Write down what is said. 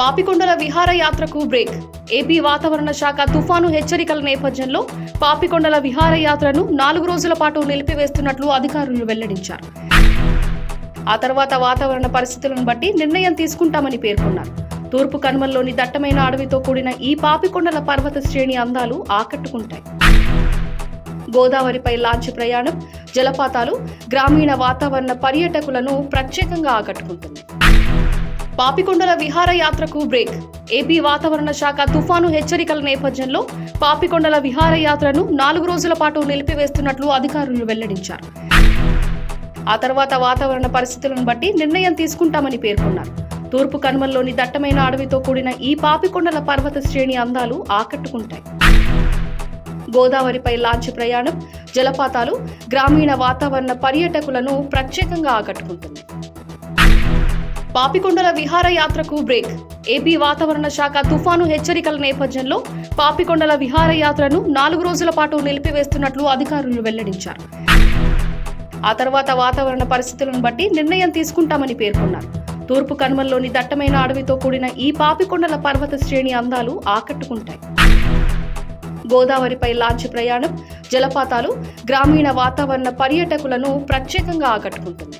పాపికొండల విహారయాత్రకు break. AP వాతావరణ శాఖ తుఫాను హెచ్చరికల నేపథ్యంలో పాపికొండల విహారయాత్రను నాలుగు రోజుల పాటు నిలిపివేస్తున్నట్లు అధికారులు వెల్లడించారు. ఆ తర్వాత వాతావరణ పరిస్థితులను బట్టి నిర్ణయం తీసుకుంటామని పేర్కొన్నారు. తూర్పు కనుమల్లోని దట్టమైన అడవితో కూడిన ఈ పాపికొండల పర్వత శ్రేణి అందాలు ఆకట్టుకుంటాయి. గోదావరిపై లాంచ్ ప్రయాణం జలపాతాలు గ్రామీణ వాతావరణ పర్యాటకులను ప్రత్యేకంగా ఆకట్టుకుంటుంది. పాపికొండల విహారయాత్రకు బ్రేక్. ఏపీ వాతావరణ శాఖ తుఫాను హెచ్చరికల నేపథ్యంలో పాపికొండల విహారయాత్రను నాలుగు రోజుల పాటు నిలిపివేస్తున్నట్లు అధికారులు వెల్లడించారు. ఆ తర్వాత వాతావరణ పరిస్థితులను బట్టి నిర్ణయం తీసుకుంటామని పేర్కొన్నారు. తూర్పు కనుమల్లోని దట్టమైన అడవితో కూడిన ఈ పాపికొండల పర్వత శ్రేణి అందాలు ఆకట్టుకుంటాయి. గోదావరిపై లాంచ్ ప్రయాణం జలపాతాలు గ్రామీణ వాతావరణ పర్యాటకులను ప్రత్యేకంగా ఆకట్టుకుంటుంది. పాపికొండల విహారయాత్రకు బ్రేక్. ఏపీ వాతావరణ శాఖ తుఫాను హెచ్చరికల నేపథ్యంలో పాపికొండల విహారయాత్రను నాలుగు రోజుల పాటు నిలిపివేస్తున్నట్లు అధికారులు వెల్లడించారు. ఆ తర్వాత వాతావరణ పరిస్థితులను బట్టి నిర్ణయం తీసుకుంటామని పేర్కొన్నారు. తూర్పు కనుమల్లోని దట్టమైన అడవితో కూడిన ఈ పాపికొండల పర్వత శ్రేణి అందాలు ఆకట్టుకుంటాయి. గోదావరిపై లాంచ్ ప్రయాణం జలపాతాలు గ్రామీణ వాతావరణ పర్యాటకులను ప్రత్యేకంగా ఆకట్టుకుంటుంది.